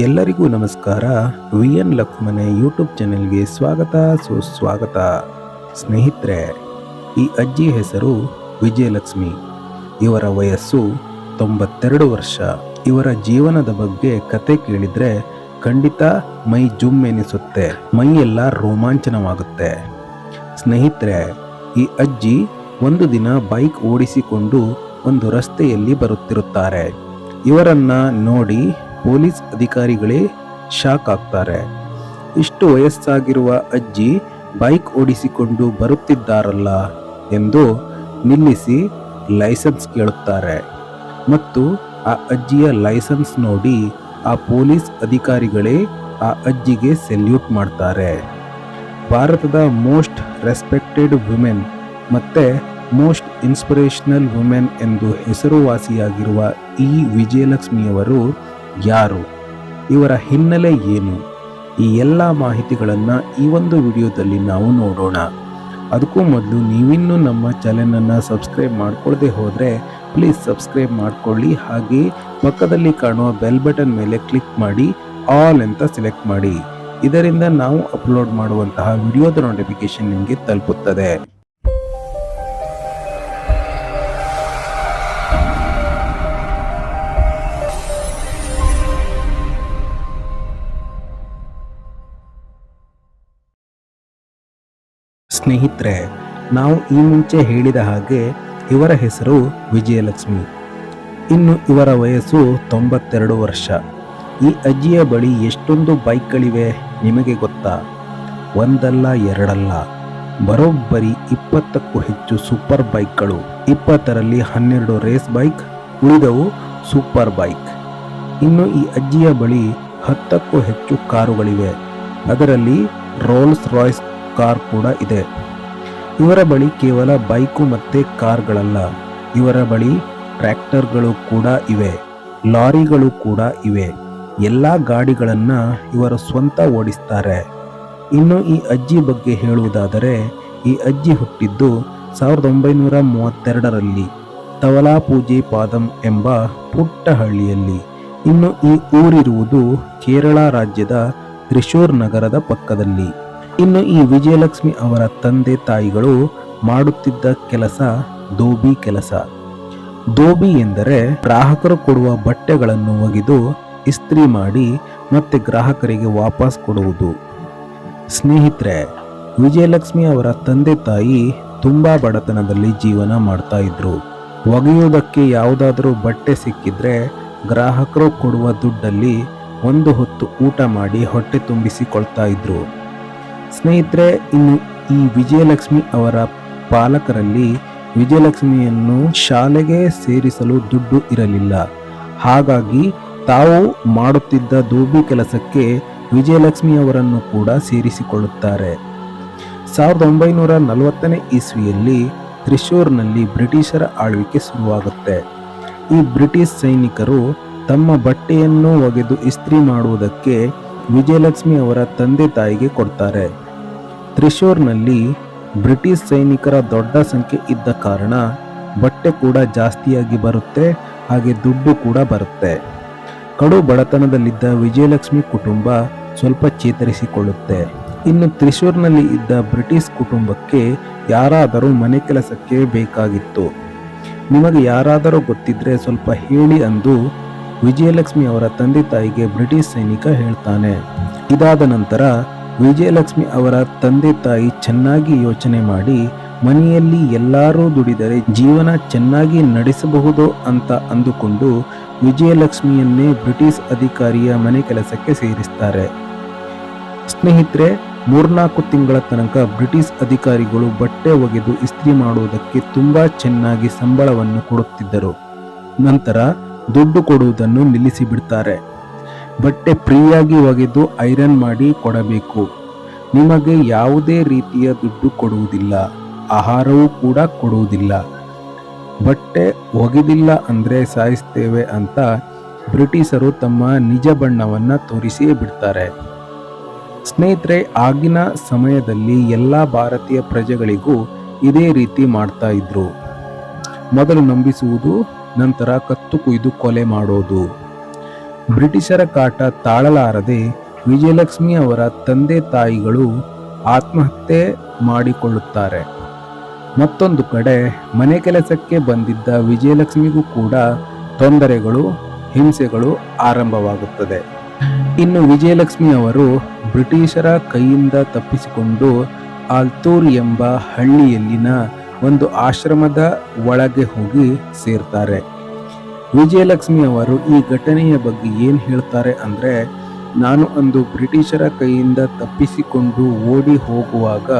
ಎಲ್ಲರಿಗೂ ನಮಸ್ಕಾರ. V N ಲಕ್ಷ್ಮಣೆ YouTube ಚಾನೆಲ್ಗೆ ಸ್ವಾಗತ. ಸುಸ್ವಾಗತ. ಸ್ನೇಹಿತರೆ, ಈ ಅಜ್ಜಿ ಹೆಸರು ವಿಜಯಲಕ್ಷ್ಮಿ. ಇವರ ವಯಸ್ಸು ತೊಂಬತ್ತೆರಡು ವರ್ಷ. ಇವರ ಜೀವನದ ಬಗ್ಗೆ ಕತೆ ಕೇಳಿದರೆ ಖಂಡಿತ ಮೈ ಜುಮ್ ಎನಿಸುತ್ತೆ. ಮೈಯೆಲ್ಲ ರೋಮಾಂಚನವಾಗುತ್ತೆ. ಸ್ನೇಹಿತರೆ, ಈ ಅಜ್ಜಿ ಒಂದು ದಿನ ಬೈಕ್ ಓಡಿಸಿಕೊಂಡು ಒಂದು ರಸ್ತೆಯಲ್ಲಿ ಬರುತ್ತಿರುತ್ತಾರೆ. ಇವರನ್ನು ನೋಡಿ ಪೊಲೀಸ್ ಅಧಿಕಾರಿಗಳೇ ಶಾಕ್ ಆಗ್ತಾರೆ. ಇಷ್ಟು ವಯಸ್ಸಾಗಿರುವ ಅಜ್ಜಿ ಬೈಕ್ ಓಡಿಸಿಕೊಂಡು ಬರುತ್ತಿದ್ದಾರಲ್ಲ ಎಂದು ನಿಲ್ಲಿಸಿ ಲೈಸೆನ್ಸ್ ಕೇಳುತ್ತಾರೆ. ಮತ್ತು ಆ ಅಜ್ಜಿಯ ಲೈಸೆನ್ಸ್ ನೋಡಿ ಆ ಪೊಲೀಸ್ ಅಧಿಕಾರಿಗಳೇ ಆ ಅಜ್ಜಿಗೆ ಸೆಲ್ಯೂಟ್ ಮಾಡ್ತಾರೆ. ಭಾರತದ ಮೋಸ್ಟ್ ರೆಸ್ಪೆಕ್ಟೆಡ್ ವುಮೆನ್ ಮತ್ತು ಮೋಸ್ಟ್ ಇನ್ಸ್ಪಿರೇಷನಲ್ ವುಮೆನ್ ಎಂದು ಹೆಸರುವಾಸಿಯಾಗಿರುವ ಈ ವಿಜಯಲಕ್ಷ್ಮಿಯವರು ಯಾರು? ಇವರ ಹಿನ್ನೆಲೆ ಏನು? ಈ ಎಲ್ಲ ಮಾಹಿತಿಗಳನ್ನು ಈ ಒಂದು ವಿಡಿಯೋದಲ್ಲಿ ನಾವು ನೋಡೋಣ. ಅದಕ್ಕೂ ಮೊದಲು ನೀವಿನ್ನೂ ನಮ್ಮ ಚಾನೆಲನ್ನು ಸಬ್ಸ್ಕ್ರೈಬ್ ಮಾಡ್ಕೊಳ್ಳದೆ ಹೋದರೆ ಪ್ಲೀಸ್ ಸಬ್ಸ್ಕ್ರೈಬ್ ಮಾಡಿಕೊಳ್ಳಿ. ಹಾಗೆ ಪಕ್ಕದಲ್ಲಿ ಕಾಣುವ ಬೆಲ್ ಬಟನ್ ಮೇಲೆ ಕ್ಲಿಕ್ ಮಾಡಿ, ಆಲ್ ಅಂತ ಸೆಲೆಕ್ಟ್ ಮಾಡಿ. ಇದರಿಂದ ನಾವು ಅಪ್ಲೋಡ್ ಮಾಡುವಂತಹ ವಿಡಿಯೋದ ನೋಟಿಫಿಕೇಶನ್ ನಿಮಗೆ ತಲುಪುತ್ತದೆ. ಸ್ನೇಹಿತರೆ, ನಾವು ಈ ಮುಂಚೆ ಹೇಳಿದ ಹಾಗೆ ಇವರ ಹೆಸರು ವಿಜಯಲಕ್ಷ್ಮಿ. ಇನ್ನು ಇವರ ವಯಸ್ಸು ತೊಂಬತ್ತೆರಡು ವರ್ಷ. ಈ ಅಜ್ಜಿಯ ಬಳಿ ಎಷ್ಟೊಂದು ಬೈಕ್ಗಳಿವೆ ನಿಮಗೆ ಗೊತ್ತಾ? ಒಂದಲ್ಲ, ಎರಡಲ್ಲ. ಬರೋಬ್ಬರಿ ಇಪ್ಪತ್ತಕ್ಕೂ ಹೆಚ್ಚು ಸೂಪರ್ ಬೈಕ್ಗಳು. ಇಪ್ಪತ್ತರಲ್ಲಿ ಹನ್ನೆರಡು ರೇಸ್ ಬೈಕ್, ಉಳಿದವು ಸೂಪರ್ ಬೈಕ್. ಇನ್ನು ಈ ಅಜ್ಜಿಯ ಬಳಿ ಹತ್ತಕ್ಕೂ ಹೆಚ್ಚು ಕಾರುಗಳಿವೆ. ಅದರಲ್ಲಿ ರೋಲ್ಸ್ ರಾಯ್ಸ್ ಕಾರ್ ಕೂಡ ಇದೆ. ಇವರ ಬಳಿ ಕೇವಲ ಬೈಕು ಮತ್ತೆ ಕಾರ್ಗಳಲ್ಲ. ಇವರ ಬಳಿ ಟ್ರ್ಯಾಕ್ಟರ್ಗಳು ಕೂಡ ಇವೆ. ಲಾರಿಗಳು ಕೂಡ ಇವೆ. ಎಲ್ಲ ಗಾಡಿಗಳನ್ನು ಇವರು ಸ್ವಂತ ಓಡಿಸ್ತಾರೆ. ಇನ್ನು ಈ ಅಜ್ಜಿ ಬಗ್ಗೆ ಹೇಳುವುದಾದರೆ, ಈ ಅಜ್ಜಿ ಹುಟ್ಟಿದ್ದು ಸಾವಿರದ ಒಂಬೈನೂರ ಮೂವತ್ತೆರಡರಲ್ಲಿ ತವಲಾಪೂಜೆ ಪಾದಂ ಎಂಬ ಪುಟ್ಟ ಹಳ್ಳಿಯಲ್ಲಿ ಇನ್ನು ಈ ಊರಿರುವುದು ಕೇರಳ ರಾಜ್ಯದ ತ್ರಿಶೂರ್ ನಗರದ ಪಕ್ಕದಲ್ಲಿ. ಇನ್ನು ಈ ವಿಜಯಲಕ್ಷ್ಮಿ ಅವರ ತಂದೆ ತಾಯಿಗಳು ಮಾಡುತ್ತಿದ್ದ ಕೆಲಸ ದೋಬಿ ಕೆಲಸ. ದೋಬಿ ಎಂದರೆ ಗ್ರಾಹಕರು ಕೊಡುವ ಬಟ್ಟೆಗಳನ್ನು ಒಗೆದು ಇಸ್ತ್ರಿ ಮಾಡಿ ಮತ್ತೆ ಗ್ರಾಹಕರಿಗೆ ವಾಪಸ್ ಕೊಡುವುದು. ಸ್ನೇಹಿತರೆ, ವಿಜಯಲಕ್ಷ್ಮಿ ಅವರ ತಂದೆ ತಾಯಿ ತುಂಬ ಬಡತನದಲ್ಲಿ ಜೀವನ ಮಾಡ್ತಾ ಇದ್ರು. ಒಗೆಯುವುದಕ್ಕೆ ಯಾವುದಾದರೂ ಬಟ್ಟೆ ಸಿಕ್ಕಿದ್ರೆ ಗ್ರಾಹಕರು ಕೊಡುವ ದುಡ್ಡಲ್ಲಿ ಒಂದು ಹೊತ್ತು ಊಟ ಮಾಡಿ ಹೊಟ್ಟೆ ತುಂಬಿಸಿಕೊಳ್ತಾ ಇದ್ರು. ಸ್ನೇಹಿತರೆ, ಇನ್ನು ಈ ವಿಜಯಲಕ್ಷ್ಮಿ ಅವರ ಪಾಲಕರಲ್ಲಿ ವಿಜಯಲಕ್ಷ್ಮಿಯನ್ನು ಶಾಲೆಗೆ ಸೇರಿಸಲು ದುಡ್ಡು ಇರಲಿಲ್ಲ. ಹಾಗಾಗಿ ತಾವು ಮಾಡುತ್ತಿದ್ದ ದೂಬಿ ಕೆಲಸಕ್ಕೆ ವಿಜಯಲಕ್ಷ್ಮಿ ಅವರನ್ನು ಕೂಡ ಸೇರಿಸಿಕೊಳ್ಳುತ್ತಾರೆ. ಸಾವಿರದ ಒಂಬೈನೂರ ನಲವತ್ತನೇ ಇಸ್ವಿಯಲ್ಲಿ ತ್ರಿಶೂರ್ನಲ್ಲಿ ಬ್ರಿಟಿಷರ ಆಳ್ವಿಕೆ ಶುರುವಾಗುತ್ತೆ. ಈ ಬ್ರಿಟಿಷ್ ಸೈನಿಕರು ತಮ್ಮ ಬಟ್ಟೆಯನ್ನು ಒಗೆದು ಇಸ್ತ್ರಿ ಮಾಡುವುದಕ್ಕೆ ವಿಜಯಲಕ್ಷ್ಮಿ ಅವರ ತಂದೆ ತಾಯಿಗೆ ಕೊಡ್ತಾರೆ. ತ್ರಿಶೂರ್ನಲ್ಲಿ ಬ್ರಿಟಿಷ್ ಸೈನಿಕರ ದೊಡ್ಡ ಸಂಖ್ಯೆ ಇದ್ದ ಕಾರಣ ಬಟ್ಟೆ ಕೂಡ ಜಾಸ್ತಿಯಾಗಿ ಬರುತ್ತೆ, ಹಾಗೆ ದುಡ್ಡು ಕೂಡ ಬರುತ್ತೆ. ಕಡು ಬಡತನದಲ್ಲಿದ್ದ ವಿಜಯಲಕ್ಷ್ಮಿ ಕುಟುಂಬ ಸ್ವಲ್ಪ ಚೇತರಿಸಿಕೊಳ್ಳುತ್ತೆ. ಇನ್ನು ತ್ರಿಶೂರ್ನಲ್ಲಿ ಇದ್ದ ಬ್ರಿಟಿಷ್ ಕುಟುಂಬಕ್ಕೆ ಯಾರಾದರೂ ಮನೆ ಕೆಲಸಕ್ಕೆ ಬೇಕಾಗಿತ್ತು. ನಿಮಗೆ ಯಾರಾದರೂ ಗೊತ್ತಿದ್ರೆ ಸ್ವಲ್ಪ ಹೇಳಿ ಅಂದು ವಿಜಯಲಕ್ಷ್ಮಿ ಅವರ ತಂದೆ ತಾಯಿಗೆ ಬ್ರಿಟಿಷ್ ಸೈನಿಕ ಹೇಳ್ತಾನೆ. ಇದಾದ ನಂತರ ವಿಜಯಲಕ್ಷ್ಮಿ ಅವರ ತಂದೆ ತಾಯಿ ಚೆನ್ನಾಗಿ ಯೋಚನೆ ಮಾಡಿ, ಮನೆಯಲ್ಲಿ ಎಲ್ಲರೂ ದುಡಿದರೆ ಜೀವನ ಚೆನ್ನಾಗಿ ನಡೆಸಬಹುದು ಅಂತ ಅಂದುಕೊಂಡು ವಿಜಯಲಕ್ಷ್ಮಿಯನ್ನೇ ಬ್ರಿಟಿಷ್ ಅಧಿಕಾರಿಯ ಮನೆ ಕೆಲಸಕ್ಕೆ ಸೇರಿಸ್ತಾರೆ. ಸ್ನೇಹಿತರೆ, ಮೂರ್ನಾಲ್ಕು ತಿಂಗಳ ತನಕ ಬ್ರಿಟಿಷ್ ಅಧಿಕಾರಿಗಳು ಬಟ್ಟೆ ಒಗೆದು ಇಸ್ತ್ರಿ ಮಾಡುವುದಕ್ಕೆ ತುಂಬ ಚೆನ್ನಾಗಿ ಸಂಬಳವನ್ನು ಕೊಡುತ್ತಿದ್ದರು. ನಂತರ ದುಡ್ಡು ಕೊಡುವುದನ್ನು ನಿಲ್ಲಿಸಿ ಬಿಡ್ತಾರೆ ಬಟ್ಟೆ ಫ್ರೀಯಾಗಿ ಒಗೆದು ಐರನ್ ಮಾಡಿ ಕೊಡಬೇಕು. ನಿಮಗೆ ಯಾವುದೇ ರೀತಿಯ ದುಡ್ಡು ಕೊಡುವುದಿಲ್ಲ, ಆಹಾರವೂ ಕೂಡ ಕೊಡುವುದಿಲ್ಲ. ಬಟ್ಟೆ ಒಗೆದಿಲ್ಲ ಅಂದರೆ ಸಾಯಿಸ್ತೇವೆ ಅಂತ ಬ್ರಿಟಿಷರು ತಮ್ಮ ನಿಜ ಬಣ್ಣವನ್ನು ತೋರಿಸಿಯೇ ಬಿಡ್ತಾರೆ. ಸ್ನೇಹಿತರೆ, ಆಗಿನ ಸಮಯದಲ್ಲಿ ಎಲ್ಲ ಭಾರತೀಯ ಪ್ರಜೆಗಳಿಗೂ ಇದೇ ರೀತಿ ಮಾಡ್ತಾ ಇದ್ರು. ಮೊದಲು ನಂಬಿಸುವುದು, ನಂತರ ಕತ್ತು ಕುಯ್ದು ಕೊಲೆ ಮಾಡೋದು. ಬ್ರಿಟಿಷರ ಕಾಟ ತಾಳಲಾರದೆ ವಿಜಯಲಕ್ಷ್ಮಿ ಅವರ ತಂದೆ ತಾಯಿಗಳು ಆತ್ಮಹತ್ಯೆ ಮಾಡಿಕೊಳ್ಳುತ್ತಾರೆ. ಮತ್ತೊಂದು ಕಡೆ ಮನೆ ಕೆಲಸಕ್ಕೆ ಬಂದಿದ್ದ ವಿಜಯಲಕ್ಷ್ಮಿಗೂ ಕೂಡ ತೊಂದರೆಗಳು, ಹಿಂಸೆಗಳು ಆರಂಭವಾಗುತ್ತದೆ. ಇನ್ನು ವಿಜಯಲಕ್ಷ್ಮಿ ಅವರು ಬ್ರಿಟಿಷರ ಕೈಯಿಂದ ತಪ್ಪಿಸಿಕೊಂಡು ಆಲ್ತೂರ್ ಎಂಬ ಹಳ್ಳಿಯಲ್ಲಿನ ಒಂದು ಆಶ್ರಮದ ಒಳಗೆ ಹೋಗಿ ಸೇರ್ತಾರೆ. ವಿಜಯಲಕ್ಷ್ಮಿ ಅವರು ಈ ಘಟನೆಯ ಬಗ್ಗೆ ಏನು ಹೇಳ್ತಾರೆ ಅಂದರೆ, ನಾನು ಅಂದು ಬ್ರಿಟಿಷರ ಕೈಯಿಂದ ತಪ್ಪಿಸಿಕೊಂಡು ಓಡಿ ಹೋಗುವಾಗ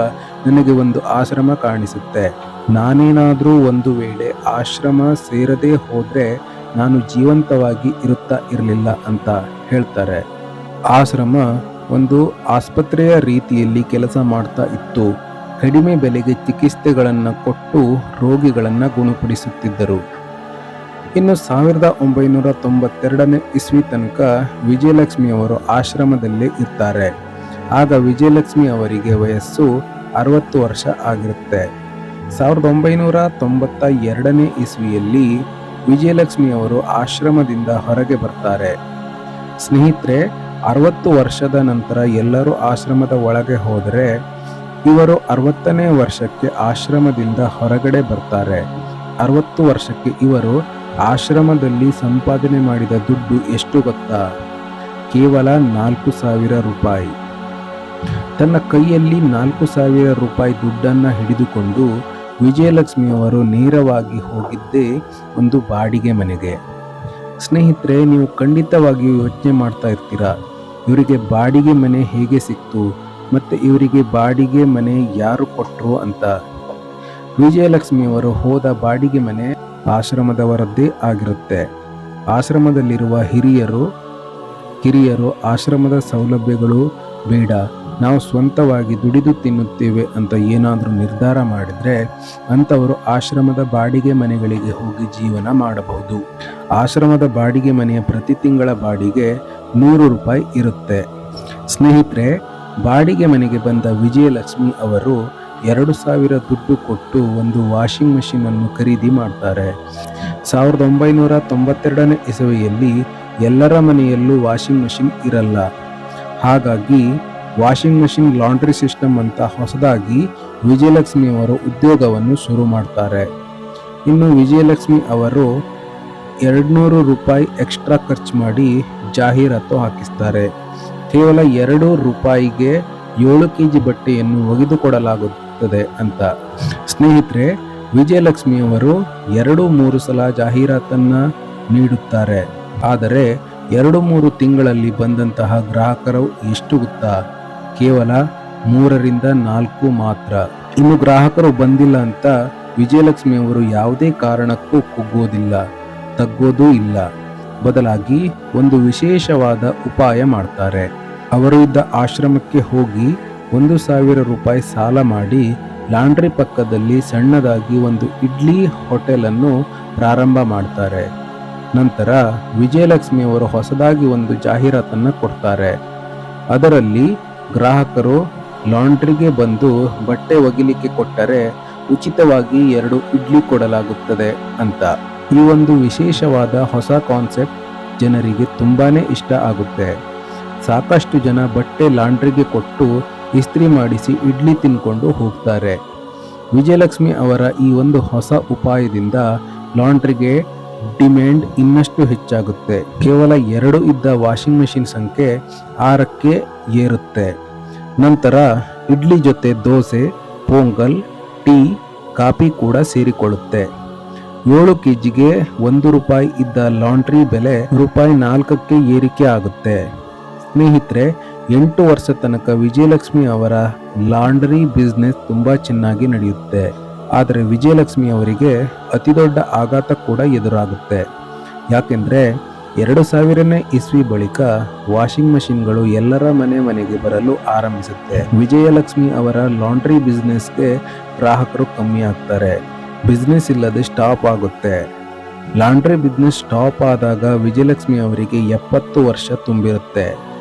ನನಗೆ ಒಂದು ಆಶ್ರಮ ಕಾಣಿಸುತ್ತೆ. ನಾನೇನಾದರೂ ಒಂದು ವೇಳೆ ಆಶ್ರಮ ಸೇರದೇ ಹೋದರೆ ನಾನು ಜೀವಂತವಾಗಿ ಇರುತ್ತಾ ಇರಲಿಲ್ಲ ಅಂತ ಹೇಳ್ತಾರೆ. ಆಶ್ರಮ ಒಂದು ಆಸ್ಪತ್ರೆಯ ರೀತಿಯಲ್ಲಿ ಕೆಲಸ ಮಾಡ್ತಾ ಇತ್ತು. ಕಡಿಮೆ ಬೆಲೆಗೆ ಚಿಕಿತ್ಸೆಗಳನ್ನು ಕೊಟ್ಟು ರೋಗಿಗಳನ್ನು ಗುಣಪಡಿಸುತ್ತಿದ್ದರು. ಇನ್ನು ಸಾವಿರದ ಒಂಬೈನೂರ ತೊಂಬತ್ತೆರಡನೇ ಇಸ್ವಿ ತನಕ ವಿಜಯಲಕ್ಷ್ಮಿ ಅವರು ಆಶ್ರಮದಲ್ಲೇ ಇರ್ತಾರೆ. ಆಗ ವಿಜಯಲಕ್ಷ್ಮಿ ಅವರಿಗೆ ವಯಸ್ಸು ಅರವತ್ತು ವರ್ಷ ಆಗಿರುತ್ತೆ. ಸಾವಿರದ ಒಂಬೈನೂರ ತೊಂಬತ್ತ ಎರಡನೇ ಇಸ್ವಿಯಲ್ಲಿ ವಿಜಯಲಕ್ಷ್ಮಿ ಅವರು ಆಶ್ರಮದಿಂದ ಹೊರಗೆ ಬರ್ತಾರೆ. ಸ್ನೇಹಿತರೆ, ಅರವತ್ತು ವರ್ಷದ ನಂತರ ಎಲ್ಲರೂ ಆಶ್ರಮದ ಒಳಗೆ ಹೋದರೆ ಇವರು ಅರವತ್ತನೇ ವರ್ಷಕ್ಕೆ ಆಶ್ರಮದಿಂದ ಹೊರಗಡೆ ಬರ್ತಾರೆ. ಅರವತ್ತು ವರ್ಷಕ್ಕೆ ಇವರು ಆಶ್ರಮದಲ್ಲಿ ಸಂಪಾದನೆ ಮಾಡಿದ ದುಡ್ಡು ಎಷ್ಟು ಗೊತ್ತಾ? ಕೇವಲ ನಾಲ್ಕು ಸಾವಿರ ರೂಪಾಯಿ. ತನ್ನ ಕೈಯಲ್ಲಿ ನಾಲ್ಕು ಸಾವಿರ ರೂಪಾಯಿ ದುಡ್ಡನ್ನು ಹಿಡಿದುಕೊಂಡು ವಿಜಯಲಕ್ಷ್ಮಿಯವರು ನೇರವಾಗಿ ಹೋಗಿದ್ದೇ ಒಂದು ಬಾಡಿಗೆ ಮನೆಗೆ. ಸ್ನೇಹಿತರೆ, ನೀವು ಖಂಡಿತವಾಗಿಯೂ ಯೋಚನೆ ಮಾಡ್ತಾ ಇರ್ತೀರಾ? ಇವರಿಗೆ ಬಾಡಿಗೆ ಮನೆ ಹೇಗೆ ಸಿಕ್ತು? ಮತ್ತು ಇವರಿಗೆ ಬಾಡಿಗೆ ಮನೆ ಯಾರು ಕೊಟ್ಟರು ಅಂತ? ವಿಜಯಲಕ್ಷ್ಮಿಯವರು ಹೋದ ಬಾಡಿಗೆ ಮನೆ ಆಶ್ರಮದವರದ್ದೇ ಆಗಿರುತ್ತೆ. ಆಶ್ರಮದಲ್ಲಿರುವ ಹಿರಿಯರು, ಕಿರಿಯರು ಆಶ್ರಮದ ಸೌಲಭ್ಯಗಳು ಬೇಡ. ನಾವು ಸ್ವಂತವಾಗಿ ದುಡಿದು ತಿನ್ನುತ್ತೇವೆ ಅಂತ ಏನಾದರೂ ನಿರ್ಧಾರ ಮಾಡಿದರೆ ಅಂಥವರು ಆಶ್ರಮದ ಬಾಡಿಗೆ ಮನೆಗಳಿಗೆ ಹೋಗಿ ಜೀವನ ಮಾಡಬಹುದು. ಆಶ್ರಮದ ಬಾಡಿಗೆ ಮನೆಯ ಪ್ರತಿ ತಿಂಗಳ ಬಾಡಿಗೆ ನೂರು ರೂಪಾಯಿ ಇರುತ್ತೆ. ಸ್ನೇಹಿತರೆ, ಬಾಡಿಗೆ ಮನೆಗೆ ಬಂದ ವಿಜಯಲಕ್ಷ್ಮಿ ಅವರು ಎರಡು ಸಾವಿರ ದುಡ್ಡು ಕೊಟ್ಟು ಒಂದು ವಾಷಿಂಗ್ ಮಷಿನ್ ಅನ್ನು ಖರೀದಿ ಮಾಡ್ತಾರೆ. ಸಾವಿರದ ಒಂಬೈನೂರ ತೊಂಬತ್ತೆರಡನೇ ಇಸವಿಯಲ್ಲಿ ಎಲ್ಲರ ಮನೆಯಲ್ಲೂ ವಾಷಿಂಗ್ ಮಷಿನ್ ಇರಲ್ಲ. ಹಾಗಾಗಿ ವಾಷಿಂಗ್ ಮಷಿನ್ ಲಾಂಡ್ರಿ ಸಿಸ್ಟಮ್ ಅಂತ ಹೊಸದಾಗಿ ವಿಜಯಲಕ್ಷ್ಮಿ ಅವರು ಉದ್ಯೋಗವನ್ನು ಶುರು ಮಾಡ್ತಾರೆ. ಇನ್ನು ವಿಜಯಲಕ್ಷ್ಮಿ ಅವರು ಎರಡುನೂರು ರೂಪಾಯಿ ಎಕ್ಸ್ಟ್ರಾ ಖರ್ಚು ಮಾಡಿ ಜಾಹೀರಾತು ಹಾಕಿಸ್ತಾರೆ. ಕೇವಲ ಎರಡು ರೂಪಾಯಿಗೆ ಏಳು ಕೆ ಜಿ ಬಟ್ಟೆಯನ್ನು ಒಗೆದುಕೊಡಲಾಗುತ್ತದೆ ಅಂತ. ಸ್ನೇಹಿತರೆ, ವಿಜಯಲಕ್ಷ್ಮಿಯವರು ಎರಡು ಮೂರು ಸಲ ಜಾಹೀರಾತನ್ನ ನೀಡುತ್ತಾರೆ. ಆದರೆ, ಎರಡು ಮೂರು ತಿಂಗಳಲ್ಲಿ ಬಂದಂತಹ ಗ್ರಾಹಕರು ಎಷ್ಟು ಗೊತ್ತಾ? ಕೇವಲ ಮೂರರಿಂದ ನಾಲ್ಕು ಮಾತ್ರ. ಇನ್ನು ಗ್ರಾಹಕರು ಬಂದಿಲ್ಲ ಅಂತ ವಿಜಯಲಕ್ಷ್ಮಿ ಅವರು ಯಾವುದೇ ಕಾರಣಕ್ಕೂ ಕುಗ್ಗೋದಿಲ್ಲ, ತಗ್ಗೋದೂ ಇಲ್ಲ. ಬದಲಾಗಿ ಒಂದು ವಿಶೇಷವಾದ ಉಪಾಯ ಮಾಡ್ತಾರೆ. ಅವರು ಇದ್ದ ಆಶ್ರಮಕ್ಕೆ ಹೋಗಿ ಒಂದು ಸಾವಿರ ರೂಪಾಯಿ ಸಾಲ ಮಾಡಿ ಲಾಂಡ್ರಿ ಪಕ್ಕದಲ್ಲಿ ಸಣ್ಣದಾಗಿ ಒಂದು ಇಡ್ಲಿ ಹೋಟೆಲನ್ನು ಪ್ರಾರಂಭ ಮಾಡ್ತಾರೆ. ನಂತರ ವಿಜಯಲಕ್ಷ್ಮಿಯವರು ಹೊಸದಾಗಿ ಒಂದು ಜಾಹೀರಾತನ್ನು ಕೊಡ್ತಾರೆ. ಅದರಲ್ಲಿ ಗ್ರಾಹಕರು ಲಾಂಡ್ರಿಗೆ ಬಂದು ಬಟ್ಟೆ ಒಗಿಲಿಕ್ಕೆ ಕೊಟ್ಟರೆ ಉಚಿತವಾಗಿ ಎರಡು ಇಡ್ಲಿ ಕೊಡಲಾಗುತ್ತದೆ ಅಂತ. ಈ ಒಂದು ವಿಶೇಷವಾದ ಹೊಸ ಕಾನ್ಸೆಪ್ಟ್ ಜನರಿಗೆ ತುಂಬಾ ಇಷ್ಟ ಆಗುತ್ತೆ. ಸಾಕಷ್ಟು ಜನ ಬಟ್ಟೆ ಲಾಂಡ್ರಿಗೆ ಕೊಟ್ಟು ಇಸ್ತ್ರಿ ಮಾಡಿಸಿ ಇಡ್ಲಿ ತಿನ್ಕೊಂಡು ಹೋಗ್ತಾರೆ. ವಿಜಯಲಕ್ಷ್ಮಿ ಅವರ ಈ ಒಂದು ಹೊಸ ಉಪಾಯದಿಂದ ಲಾಂಡ್ರಿಗೆ ಡಿಮ್ಯಾಂಡ್ ಇನ್ನಷ್ಟು ಹೆಚ್ಚಾಗುತ್ತೆ. ಕೇವಲ ಎರಡು ಇದ್ದ ವಾಷಿಂಗ್ ಮೆಷಿನ್ ಸಂಖ್ಯೆ ಆರಕ್ಕೆ ಏರುತ್ತೆ. ನಂತರ ಇಡ್ಲಿ ಜೊತೆ ದೋಸೆ, ಪೊಂಗಲ್, ಟೀ, ಕಾಫಿ ಕೂಡ ಸೇರಿಕೊಳ್ಳುತ್ತೆ. ಏಳು ಕೆ ಜಿಗೆ ಒಂದು ರೂಪಾಯಿ ಇದ್ದ ಲಾಂಡ್ರಿ ಬೆಲೆ ರೂಪಾಯಿ ನಾಲ್ಕಕ್ಕೆ ಏರಿಕೆ ಆಗುತ್ತೆ. ಸ್ನೇಹಿತರೆ ಎಂಟು ವರ್ಷ ತನಕ ವಿಜಯಲಕ್ಷ್ಮಿ ಅವರ ಲಾಂಡ್ರಿ ಬಿಸ್ನೆಸ್ ತುಂಬ ಚೆನ್ನಾಗಿ ನಡೆಯುತ್ತೆ. ಆದರೆ ವಿಜಯಲಕ್ಷ್ಮಿ ಅವರಿಗೆ ಅತಿದೊಡ್ಡ ಆಘಾತ ಕೂಡ ಎದುರಾಗುತ್ತೆ. ಯಾಕೆಂದರೆ ಎರಡು ಸಾವಿರನೇ ಇಸ್ವಿ ಬಳಿಕ ವಾಷಿಂಗ್ ಮಷಿನ್ಗಳು ಎಲ್ಲರ ಮನೆ ಮನೆಗೆ ಬರಲು ಆರಂಭಿಸುತ್ತೆ. ವಿಜಯಲಕ್ಷ್ಮಿ ಅವರ ಲಾಂಡ್ರಿ ಬಿಸ್ನೆಸ್ಗೆ ಗ್ರಾಹಕರು ಕಮ್ಮಿ ಆಗ್ತಾರೆ. ಬಿಸ್ನೆಸ್ ಇಲ್ಲದೆ ಸ್ಟಾಪ್ ಆಗುತ್ತೆ. ಲಾಂಡ್ರಿ ಬಿಸ್ನೆಸ್ ಸ್ಟಾಪ್ ಆದಾಗ ವಿಜಯಲಕ್ಷ್ಮಿ ಅವರಿಗೆ ಎಪ್ಪತ್ತು ವರ್ಷ ತುಂಬಿರುತ್ತೆ.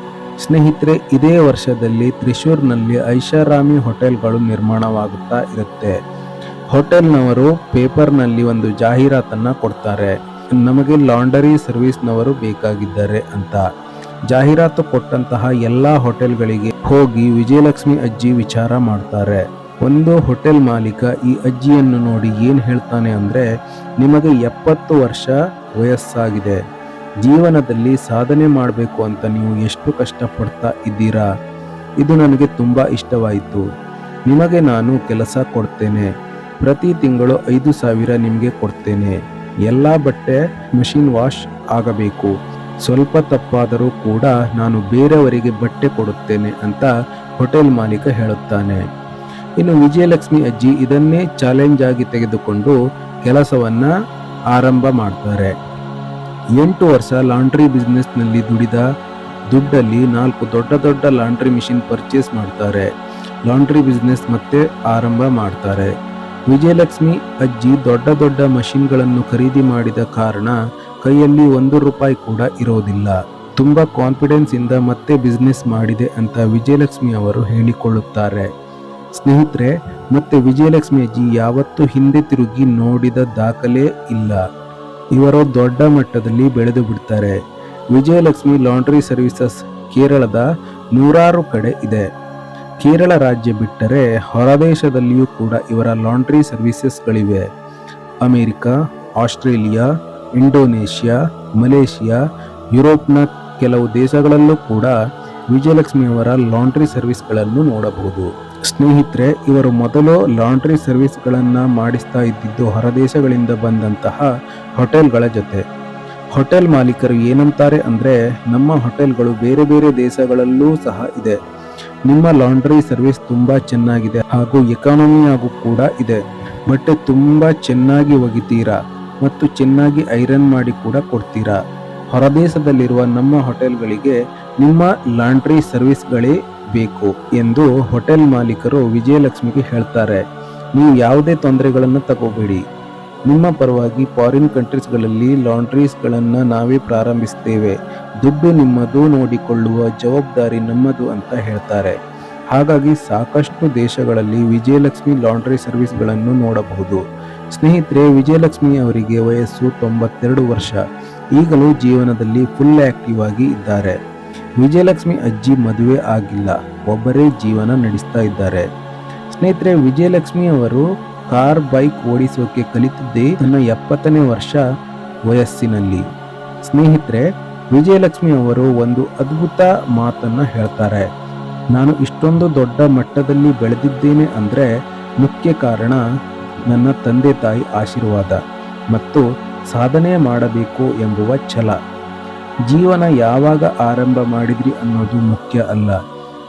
ಸ್ನೇಹಿತರೆ, ಇದೇ ವರ್ಷದಲ್ಲಿ ತ್ರಿಶೂರ್ನಲ್ಲಿ ಐಷಾರಾಮಿ ಹೋಟೆಲ್ಗಳು ನಿರ್ಮಾಣವಾಗುತ್ತಾ ಇರುತ್ತೆ. ಹೋಟೆಲ್ನವರು ಪೇಪರ್ನಲ್ಲಿ ಒಂದು ಜಾಹೀರಾತನ್ನು ಕೊಡ್ತಾರೆ. ನಮಗೆ ಲಾಂಡರಿ ಸರ್ವಿಸ್ನವರು ಬೇಕಾಗಿದ್ದಾರೆ ಅಂತ. ಜಾಹೀರಾತು ಕೊಟ್ಟಂತಹ ಎಲ್ಲ ಹೋಟೆಲ್ಗಳಿಗೆ ಹೋಗಿ ವಿಜಯಲಕ್ಷ್ಮಿ ಅಜ್ಜಿ ವಿಚಾರ ಮಾಡ್ತಾರೆ. ಒಂದು ಹೋಟೆಲ್ ಮಾಲೀಕ ಈ ಅಜ್ಜಿಯನ್ನು ನೋಡಿ ಏನು ಹೇಳ್ತಾನೆ ಅಂದರೆ, ನಿಮಗೆ ಎಪ್ಪತ್ತು ವರ್ಷ ವಯಸ್ಸಾಗಿದೆ. ಜೀವನದಲ್ಲಿ ಸಾಧನೆ ಮಾಡಬೇಕು ಅಂತ ನೀವು ಎಷ್ಟು ಕಷ್ಟಪಡ್ತಾ ಇದ್ದೀರಾ? ಇದು ನನಗೆ ತುಂಬ ಇಷ್ಟವಾಯಿತು. ನಿಮಗೆ ನಾನು ಕೆಲಸ ಕೊಡ್ತೇನೆ. ಪ್ರತಿ ತಿಂಗಳು ಐದು ಸಾವಿರ ನಿಮಗೆ ಕೊಡ್ತೇನೆ. ಎಲ್ಲ ಬಟ್ಟೆ, ಮಷಿನ್ ವಾಶ್ ಆಗಬೇಕು. ಸ್ವಲ್ಪ ತಪ್ಪಾದರೂ ಕೂಡ ನಾನು ಬೇರೆಯವರಿಗೆ ಬಟ್ಟೆ ಕೊಡುತ್ತೇನೆ ಅಂತ ಹೋಟೆಲ್ ಮಾಲೀಕ ಹೇಳುತ್ತಾನೆ. ಇನ್ನು ವಿಜಯಲಕ್ಷ್ಮಿ ಅಜ್ಜಿ ಇದನ್ನೇ ಚಾಲೆಂಜ್ ಆಗಿ ತೆಗೆದುಕೊಂಡು ಕೆಲಸವನ್ನು ಆರಂಭ ಮಾಡ್ತಾರೆ. ಎಂಟು ವರ್ಷ ಲಾಂಡ್ರಿ ಬಿಸ್ನೆಸ್ನಲ್ಲಿ ದುಡಿದ ದುಡ್ಡಲ್ಲಿ ನಾಲ್ಕು ದೊಡ್ಡ ದೊಡ್ಡ ಲಾಂಡ್ರಿ ಮಿಷಿನ್ ಪರ್ಚೇಸ್ ಮಾಡ್ತಾರೆ. ಲಾಂಡ್ರಿ ಬಿಸ್ನೆಸ್ ಮತ್ತೆ ಆರಂಭ ಮಾಡ್ತಾರೆ. ವಿಜಯಲಕ್ಷ್ಮಿ ಅಜ್ಜಿ ದೊಡ್ಡ ದೊಡ್ಡ ಮಷಿನ್ಗಳನ್ನು ಖರೀದಿ ಮಾಡಿದ ಕಾರಣ ಕೈಯಲ್ಲಿ ಒಂದು ರೂಪಾಯಿ ಕೂಡ ಇರೋದಿಲ್ಲ. ತುಂಬ ಕಾನ್ಫಿಡೆನ್ಸ್ ಇಂದ ಮತ್ತೆ ಬಿಸ್ನೆಸ್ ಮಾಡಿದೆ ಅಂತ ವಿಜಯಲಕ್ಷ್ಮಿ ಅವರು ಹೇಳಿಕೊಳ್ಳುತ್ತಾರೆ. ಸ್ನೇಹಿತರೆ, ಮತ್ತೆ ವಿಜಯಲಕ್ಷ್ಮಿ ಅಜ್ಜಿ ಯಾವತ್ತೂ ಹಿಂದೆ ತಿರುಗಿ ನೋಡಿದ ದಾಖಲೆ ಇಲ್ಲ. ಇವರು ದೊಡ್ಡ ಮಟ್ಟದಲ್ಲಿ ಬೆಳೆದು ಬಿಡ್ತಾರೆ. ವಿಜಯಲಕ್ಷ್ಮಿ ಲಾಂಡ್ರಿ ಸರ್ವಿಸಸ್ ಕೇರಳದ ನೂರಾರು ಕಡೆ ಇದೆ. ಕೇರಳ ರಾಜ್ಯ ಬಿಟ್ಟರೆ ಹೊರದೇಶದಲ್ಲಿಯೂ ಕೂಡ ಇವರ ಲಾಂಡ್ರಿ ಸರ್ವಿಸಸ್ಗಳಿವೆ. ಅಮೇರಿಕಾ, ಆಸ್ಟ್ರೇಲಿಯಾ, ಇಂಡೋನೇಷ್ಯಾ, ಮಲೇಷಿಯಾ, ಯುರೋಪ್ನ ಕೆಲವು ದೇಶಗಳಲ್ಲೂ ಕೂಡ ವಿಜಯಲಕ್ಷ್ಮಿಯವರ ಲಾಂಡ್ರಿ ಸರ್ವಿಸ್ಗಳನ್ನು ನೋಡಬಹುದು. ಸ್ನೇಹಿತರೆ, ಇವರು ಮೊದಲು ಲಾಂಡ್ರಿ ಸರ್ವಿಸ್ಗಳನ್ನು ಮಾಡಿಸ್ತಾ ಇದ್ದಿದ್ದು ಹೊರದೇಶಗಳಿಂದ ಬಂದಂತಹ ಹೋಟೆಲ್ಗಳ ಜೊತೆ. ಹೋಟೆಲ್ ಮಾಲೀಕರು ಏನಂತಾರೆ ಅಂದರೆ, ನಮ್ಮ ಹೋಟೆಲ್ಗಳು ಬೇರೆ ಬೇರೆ ದೇಶಗಳಲ್ಲೂ ಸಹ ಇದೆ. ನಿಮ್ಮ ಲಾಂಡ್ರಿ ಸರ್ವಿಸ್ ತುಂಬ ಚೆನ್ನಾಗಿದೆ ಹಾಗೂ ಎಕಾನಮಿ ಆಗೂ ಕೂಡ ಇದೆ. ಬಟ್ಟೆ ತುಂಬ ಚೆನ್ನಾಗಿ ಒಗಿತೀರಾ ಮತ್ತು ಚೆನ್ನಾಗಿ ಐರನ್ ಮಾಡಿ ಕೂಡ ಕೊಡ್ತೀರಾ? ಹೊರದೇಶದಲ್ಲಿರುವ ನಮ್ಮ ಹೋಟೆಲ್ಗಳಿಗೆ ನಿಮ್ಮ ಲಾಂಡ್ರಿ ಸರ್ವಿಸ್ಗಳೇ ಬೇಕು ಎಂದು ಹೋಟೆಲ್ ಮಾಲೀಕರು ವಿಜಯಲಕ್ಷ್ಮಿಗೆ ಹೇಳ್ತಾರೆ. ನೀವು ಯಾವುದೇ ತೊಂದರೆಗಳನ್ನು ತಗೋಬೇಡಿ. ನಿಮ್ಮ ಪರವಾಗಿ ಫಾರಿನ್ ಕಂಟ್ರೀಸ್ಗಳಲ್ಲಿ ಲಾಂಡ್ರೀಸ್ಗಳನ್ನು ನಾವೇ ಪ್ರಾರಂಭಿಸ್ತೇವೆ. ದುಡ್ಡು ನಿಮ್ಮದು ನೋಡಿಕೊಳ್ಳುವ ಜವಾಬ್ದಾರಿ ನಮ್ಮದು ಅಂತ ಹೇಳ್ತಾರೆ. ಹಾಗಾಗಿ ಸಾಕಷ್ಟು ದೇಶಗಳಲ್ಲಿ ವಿಜಯಲಕ್ಷ್ಮಿ ಲಾಂಡ್ರಿ ಸರ್ವಿಸ್ಗಳನ್ನು ನೋಡಬಹುದು. ಸ್ನೇಹಿತರೆ, ವಿಜಯಲಕ್ಷ್ಮಿ ಅವರಿಗೆ ವಯಸ್ಸು ತೊಂಬತ್ತೆರಡು ವರ್ಷ. ಈಗಲೂ ಜೀವನದಲ್ಲಿ ಫುಲ್ ಆಕ್ಟಿವ್ ಆಗಿ ಇದ್ದಾರೆ. ವಿಜಯಲಕ್ಷ್ಮಿ ಅಜ್ಜಿ ಮದುವೆ ಆಗಿಲ್ಲ. ಒಬ್ಬರೇ ಜೀವನ ನಡೆಸ್ತಾ ಇದ್ದಾರೆ. ಸ್ನೇಹಿತರೆ, ವಿಜಯಲಕ್ಷ್ಮಿ ಅವರು ಕಾರ್ ಬೈಕ್ ಓಡಿಸೋಕೆ ಕಲಿತಿದ್ದೇ ತನ್ನ ಎಪ್ಪತ್ತನೇ ವರ್ಷ ವಯಸ್ಸಿನಲ್ಲಿ. ಸ್ನೇಹಿತರೆ, ವಿಜಯಲಕ್ಷ್ಮಿ ಅವರು ಒಂದು ಅದ್ಭುತ ಮಾತನ್ನ ಹೇಳ್ತಾರೆ. ನಾನು ಇಷ್ಟೊಂದು ದೊಡ್ಡ ಮಟ್ಟದಲ್ಲಿ ಬೆಳೆದಿದ್ದೇನೆ ಅಂದರೆ ಮುಖ್ಯ ಕಾರಣ ನನ್ನ ತಂದೆ ತಾಯಿ ಆಶೀರ್ವಾದ ಮತ್ತು ಸಾಧನೆ ಮಾಡಬೇಕು ಎಂಬುವ ಛಲ. ಜೀವನ ಯಾವಾಗ ಆರಂಭ ಮಾಡಿದ್ರಿ ಅನ್ನೋದು ಮುಖ್ಯ ಅಲ್ಲ.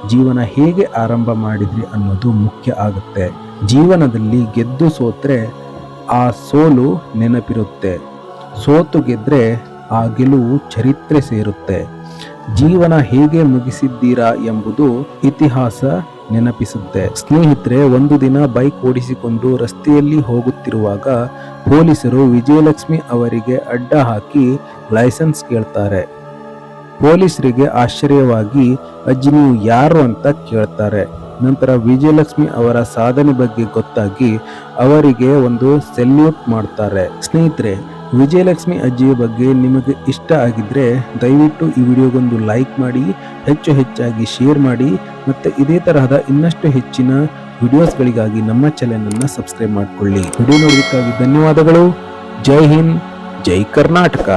ಜೀವನ ಹೇಗೆ ಆರಂಭ ಮಾಡಿದ್ರಿ ಅನ್ನೋದು ಮುಖ್ಯ ಆಗುತ್ತೆ. ಜೀವನದಲ್ಲಿ ಗೆದ್ದು ಸೋತ್ರೆ ಆ ಸೋಲು ನೆನಪಿರುತ್ತೆ. ಸೋತು ಗೆದ್ರೆ ಆ ಗೆಲುವು ಚರಿತ್ರೆ ಸೇರುತ್ತೆ. ಜೀವನ ಹೇಗೆ ಮುಗಿಸಿದ್ದೀರಾ ಎಂಬುದು ಇತಿಹಾಸ ನೆನಪಿಸುತ್ತೆ. ಸ್ನೇಹಿತರೆ, ಒಂದು ದಿನ ಬೈಕ್ ಓಡಿಸಿಕೊಂಡು ರಸ್ತೆಯಲ್ಲಿ ಹೋಗುತ್ತಿರುವಾಗ ಪೊಲೀಸರು ವಿಜಯಲಕ್ಷ್ಮಿ ಅವರಿಗೆ ಅಡ್ಡ ಹಾಕಿ ಲೈಸೆನ್ಸ್ ಕೇಳ್ತಾರೆ. ಪೊಲೀಸರಿಗೆ ಆಶ್ಚರ್ಯವಾಗಿ, ಅಜ್ಜಿ, ನೀವು ಯಾರು ಅಂತ ಕೇಳ್ತಾರೆ. ನಂತರ ವಿಜಯಲಕ್ಷ್ಮಿ ಅವರ ಸಾಧನೆ ಬಗ್ಗೆ ಗೊತ್ತಾಗಿ ಅವರಿಗೆ ಒಂದು ಸೆಲ್ಯೂಟ್ ಮಾಡ್ತಾರೆ. ಸ್ನೇಹಿತರೆ ವಿಜಯಲಕ್ಷ್ಮಿ ಅಜ್ಜಿಯ ಬಗ್ಗೆ ನಿಮಗೆ ಇಷ್ಟ ಆಗಿದ್ರೆ ದಯವಿಟ್ಟು ಈ ವಿಡಿಯೋಗೊಂದು ಲೈಕ್ ಮಾಡಿ, ಹೆಚ್ಚು ಹೆಚ್ಚಾಗಿ ಶೇರ್ ಮಾಡಿ ಮತ್ತು ಇದೇ ತರಹದ ಇನ್ನಷ್ಟು ಹೆಚ್ಚಿನ ವಿಡಿಯೋಸ್ಗಳಿಗಾಗಿ ನಮ್ಮ ಚಾನೆಲನ್ನು ಸಬ್ಸ್ಕ್ರೈಬ್ ಮಾಡಿಕೊಳ್ಳಿ. ವಿಡಿಯೋ ನೋಡೋದಕ್ಕಾಗಿ ಧನ್ಯವಾದಗಳು. ಜೈ ಹಿಂದ್, ಜೈ ಕರ್ನಾಟಕ.